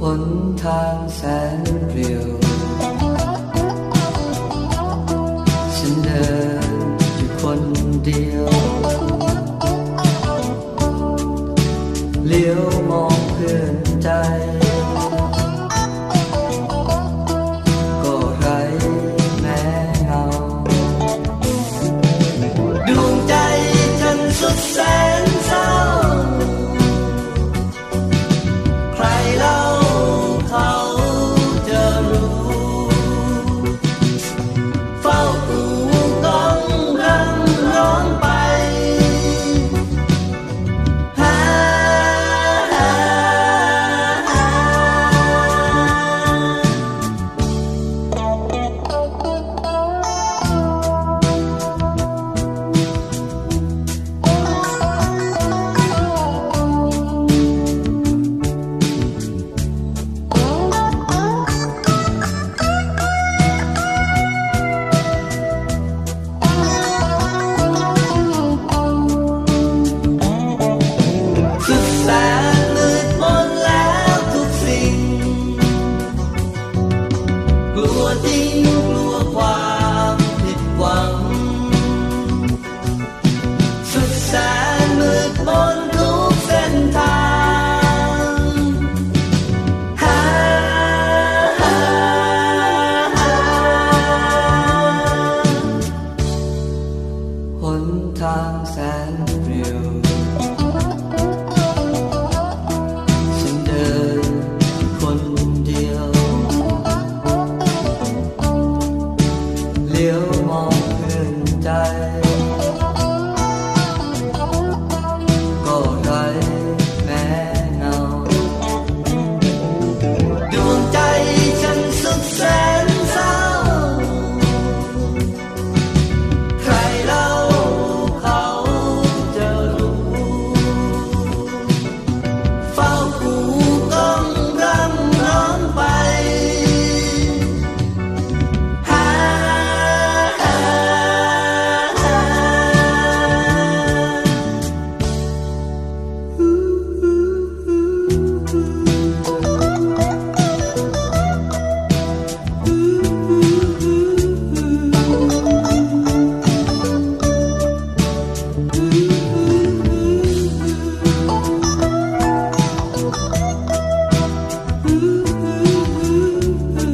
หนทางแสนเปลี่ยว ฉันเดินอยู่คนเดียว เลี้ยวมองเพื่อนใจ กลัวจริงกลัวความผิดหวัง สุดแสนมืดมนทุกเส้นทางหาหาหาหนทางแสนเปลี่ยว